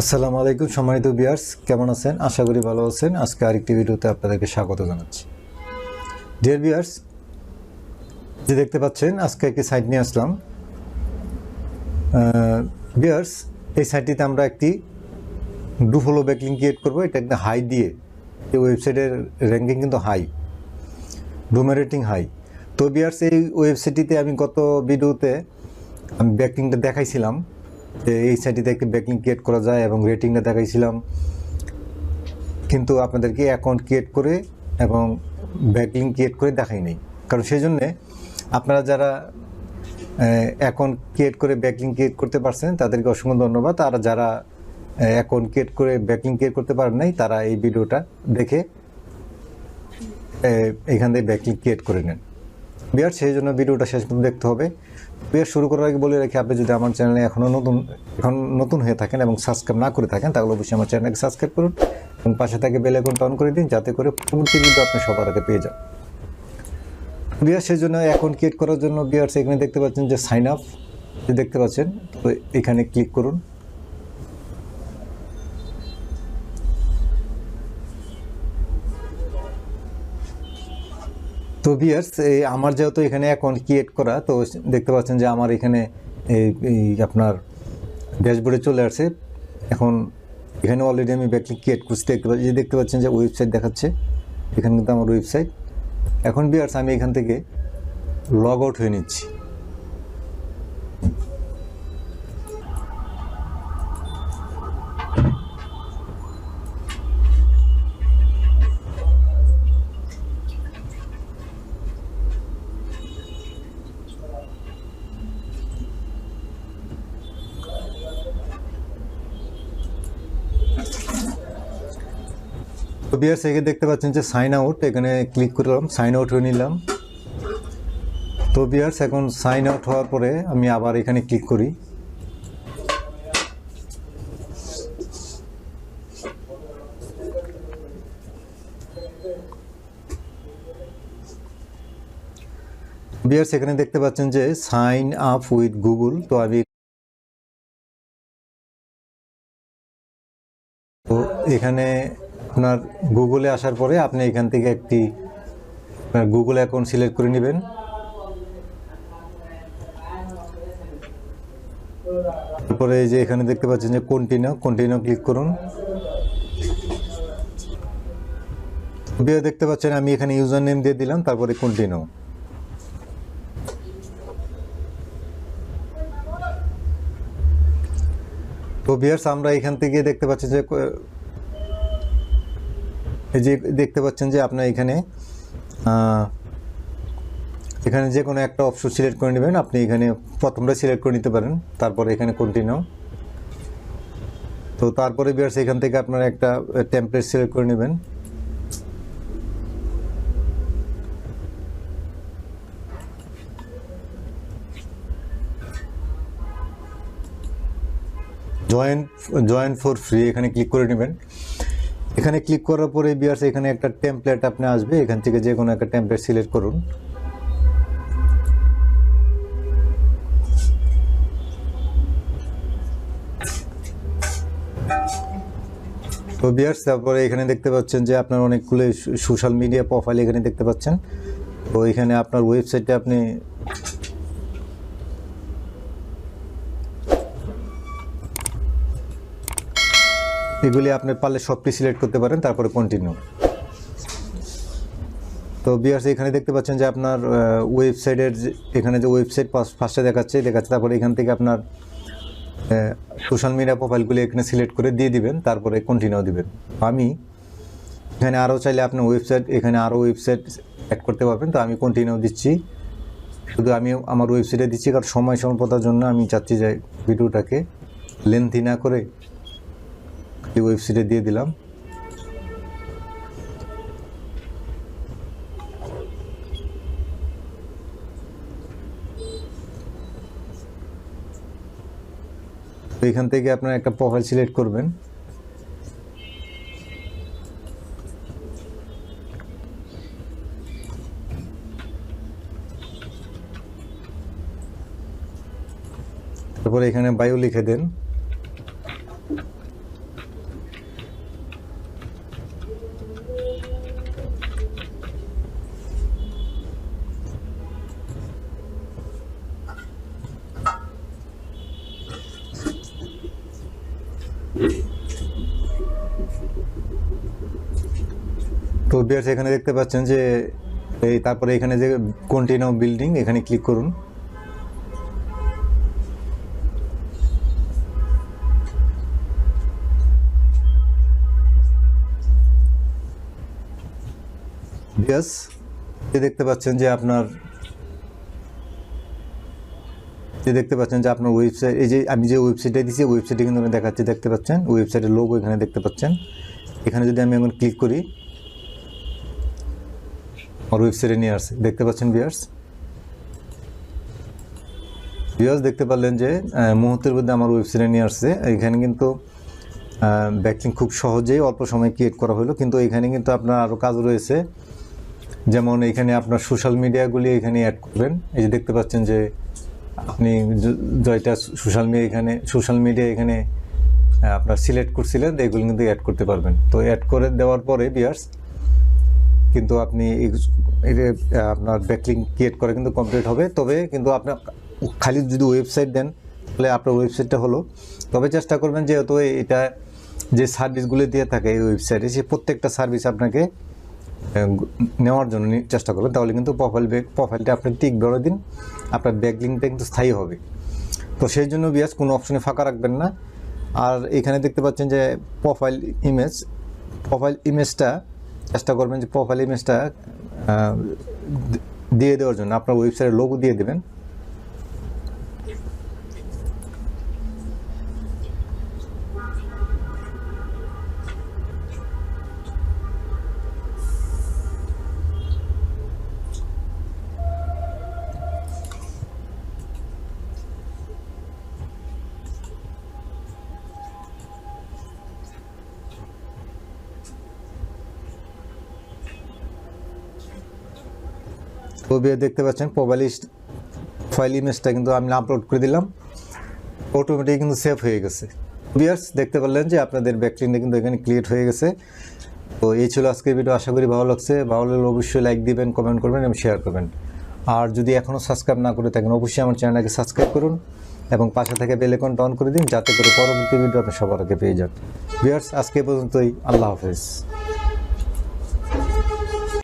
আসসালামু আলাইকুম সম্মানিত বিয়ার্স কেমন আছেন? আশা করি ভালো আছেন। আজকে আরেকটি ভিডিওতে আপনাদেরকে স্বাগত জানাচ্ছি। ডিয়ার বিয়ার্স যে দেখতে পাচ্ছেন, আজকে একটি সাইট নিয়ে আসলাম। বিয়ার্স এই সাইটটিতে আমরা একটি ডু ডুফলো ব্যাকলিং ক্রিয়েট করব। এটা একটা হাই দিয়ে। এই ওয়েবসাইটের র্যাঙ্কিং কিন্তু হাই ডুমের রেটিং হাই তো বিয়ার্স এই ওয়েবসাইটটিতে আমি গত ভিডিওতে আমি ব্যাকলিংটা দেখাইছিলাম। এই সাইটটিতে একটি ব্যাকলিং ক্রিয়েট করা যায় এবং রেটিংটা দেখাইছিলাম। কিন্তু আপনাদেরকে অ্যাকাউন্ট ক্রিয়েট করে এবং ব্যাকলিং ক্রিয়েট করে দেখাই নেই। কারণ সেই জন্যে আপনারা যারা অ্যাকাউন্ট ক্রিয়েট করে ব্যাকলিং ক্রিয়েট করতে পারছেন, তাদেরকে অসংখ্য ধন্যবাদ। আর যারা অ্যাকাউন্ট ক্রিয়েট করে ব্যাকলিং ক্রিয়েট করতে পারেন নাই, তারা এই ভিডিওটা দেখে এখান থেকে ব্যাকলিং ক্রিয়েট করে নেন। বিয়ার, সেই জন্য ভিডিওটা শেষ পর্যন্ত দেখতে হবে। বিয়ার শুরু করার আগে বলে রাখি, আপনি যদি আমার চ্যানেলে এখনও নতুন, এখন নতুন হয়ে থাকেন এবং সাবস্ক্রাইব না করে থাকেন, তাহলে অবশ্যই আমার চ্যানেলকে সাবস্ক্রাইব করুন এবং পাশে থাকে বেল আইকনটা অন করে দিন, যাতে করে পরবর্তী ভিডিও আপনি সবার আগে পেয়ে যান। বিয়ার, সেই জন্য অ্যাকাউন্ট ক্রিয়েট করার জন্য বিয়ার এখানে দেখতে পাচ্ছেন যে সাইন আপ দেখতে পাচ্ছেন? তো এখানে ক্লিক করুন। তো বিয়ার্স এই আমার যেহেতু এখানে অ্যাকাউন্ট ক্রিয়েট করা, তো দেখতে পাচ্ছেন যে আমার এখানে এই এই আপনার ড্যাশবোর্ডে চলে আসছে। এখন এখানে অলরেডি আমি ব্যাকলিং ক্রিয়েট করছি। দেখতে পাচ্ছি যে দেখতে পাচ্ছেন যে ওয়েবসাইট দেখাচ্ছে, এখানে কিন্তু আমার ওয়েবসাইট এখন বিয়ার্স আমি এখান থেকে লগ আউট হয়ে নিচ্ছি। বিয়ার্স এখানে দেখতে পাচ্ছেন যে সাইন আউট এখানে ক্লিক করলাম সাইন আউট হয়ে নিলাম। তো বিয়ার্স এখন সাইন আউট হওয়ার পরে আমি আবার এখানে ক্লিক করি। বিয়ার্স এখানে দেখতে পাচ্ছেন যে সাইন আপ উইথ গুগল তো আমি এখানে আপনার গুগলে আসার পরে আপনি এখান থেকে একটি গুগল অ্যাকাউন্ট সিলেক্ট করে নেবেন। তারপরে এই যে এখানে দেখতে পাচ্ছেন যে কন্টিনিউ কন্টিনিউ ক্লিক করুন। দেখতে পাচ্ছেন আমি এখানে ইউজার নেম দিয়ে দিলাম, তারপরে কন্টিনিউ তো বিয়ার্স আমরা এখান থেকে দেখতে পাচ্ছি যে এই যে দেখতে পাচ্ছেন যে আপনার এখানে এখানে যে কোনো একটা অপশন সিলেক্ট করে নেবেন। আপনি এখানে প্রথমটা সিলেক্ট করে নিতে পারেন, তারপরে এখানে কন্টিনিউ তো তারপরে বিয়ার্স, এখান থেকে আপনার একটা টেমপ্লেট সিলেক্ট করে নেবেন। জয়েন্ট জয়েন্ট ফর ফ্রি এখানে ক্লিক করে নেবেন। এখানে ক্লিক করার পরে বিয়ার্স এখানে একটা টেমপ্লেট আপনি আসবে, এখান থেকে যে কোনো একটা টেমপ্লেট সিলেক্ট করুন। তো বিয়ার্স তারপরে এখানে দেখতে পাচ্ছেন যে আপনার অনেকগুলো সোশ্যাল মিডিয়া প্রোফাইল এখানে দেখতে পাচ্ছেন। তো এখানে আপনার ওয়েবসাইটে আপনি এগুলি আপনি পারলে সবটি সিলেক্ট করতে পারেন, তারপরে কন্টিনিউ তো বিয়ার্স এখানে দেখতে পাচ্ছেন যে আপনার ওয়েবসাইটের এখানে যে ওয়েবসাইট ফার্স্টে দেখাচ্ছে দেখাচ্ছে, তারপরে এখান থেকে আপনার সোশ্যাল মিডিয়া প্রোফাইলগুলি এখানে সিলেক্ট করে দিয়ে দিবেন, তারপরে কন্টিনিউ দিবেন। আমি এখানে আরও চাইলে আপনি ওয়েবসাইট এখানে আরও ওয়েবসাইট অ্যাড করতে পারবেন, তো আমি কন্টিনিউ দিচ্ছি। শুধু আমি আমার ওয়েবসাইটে দিচ্ছি, কারণ সময় স্বল্পতার জন্য আমি চাচ্ছি যে ভিডিওটাকে লেন্থি না করে এই ওয়েবসাইটে দিয়ে দিলাম। তো এখান থেকে আপনার একটা প্রোফাইল সিলেক্ট করবেন। তারপরে এখানে বায়ু লিখে দেন। বিয়ার্স এখানে দেখতে পাচ্ছেন যে, এই তারপরে এখানে যে কন্টিনিউ বিল্ডিং এখানে ক্লিক করুন। বিয়াস দেখতে পাচ্ছেন যে আপনার যে দেখতে পাচ্ছেন যে আপনার ওয়েবসাইট এই যে আমি যে ওয়েবসাইটে দিয়েছি ওয়েবসাইটে কিন্তু দেখাচ্ছি, দেখতে পাচ্ছেন? ওয়েবসাইটের লোগো এখানে দেখতে পাচ্ছেন। এখানে যদি আমি এখন ক্লিক করি আমার ওয়েবসাইটে নিয়ে আসছে। দেখতে পাচ্ছেন বিয়ার্স বিয়ার্স দেখতে পারলেন যে মুহূর্তের মধ্যে আমার ওয়েবসাইটে নিয়ে আসছে। এখানে কিন্তু ব্যাকলিং খুব সহজেই অল্প সময় ক্রিয়েট করা হলো। কিন্তু এখানে কিন্তু আপনার আরও কাজ রয়েছে। যেমন এখানে আপনার সোশ্যাল মিডিয়াগুলি এখানে অ্যাড করবেন। এই যে দেখতে পাচ্ছেন যে, আপনি জয়টা সোশ্যাল মিডিয়া এখানে সোশ্যাল মিডিয়া এখানে আপনার সিলেক্ট করছিলেন, এগুলো কিন্তু অ্যাড করতে পারবেন। তো অ্যাড করে দেওয়ার পরে বিয়ার্স কিন্তু আপনি যে, আপনার ব্যাকলিং ক্রিয়েট করা কিন্তু কমপ্লিট হবে। তবে কিন্তু আপনার খালি যদি ওয়েবসাইট দেন তাহলে আপনার ওয়েবসাইটটা হলো। তবে চেষ্টা করবেন যেহেতু এটা যে সার্ভিসগুলো দিয়ে থাকে এই ওয়েবসাইটে সে প্রত্যেকটা সার্ভিস আপনাকে নেওয়ার জন্য চেষ্টা করবেন। তাহলে কিন্তু প্রোফাইল প্রোফাইলটা আপনি টিক বড় দিন আপনার ব্যাকলিংটা কিন্তু স্থায়ী হবে। তো সেই জন্য বিয়াস কোনো অপশনে ফাঁকা রাখবেন না। আর এখানে দেখতে পাচ্ছেন যে প্রোফাইল ইমেজ প্রোফাইল ইমেজটা চেষ্টা করবেন যে প্রোফাইল ইমেজটা দিয়ে দেওয়ার জন্য। আপনার ওয়েবসাইটে লোগো দিয়ে দেবেন। বিয়ে দেখতে পাচ্ছেন প্রোফাইল ফাইল ইমেজটা কিন্তু আমি আপলোড করে দিলাম। অটোমেটিক কিন্তু সেভ হয়ে গেছে। বিয়ার্স দেখতে পারলেন যে আপনাদের ব্যাকলিনটা কিন্তু এখানে ক্লিয়ার হয়ে গেছে। তো এই ছিল আজকের ভিডিও আশা করি ভালো লাগছে। ভালো লাগলে অবশ্যই লাইক দিবেন কমেন্ট করবেন এবং শেয়ার করবেন। আর যদি এখনও সাবস্ক্রাইব না করে থাকেন, অবশ্যই আমার চ্যানেলটাকে সাবস্ক্রাইব করুন এবং পাশে থেকে বেল আইকনটা অন করে দিন, যাতে করে পরবর্তী ভিডিও আপনি সবার আগে পেয়ে যান। বিয়ার্স আজকে পর্যন্তই। আল্লাহ হাফেজ।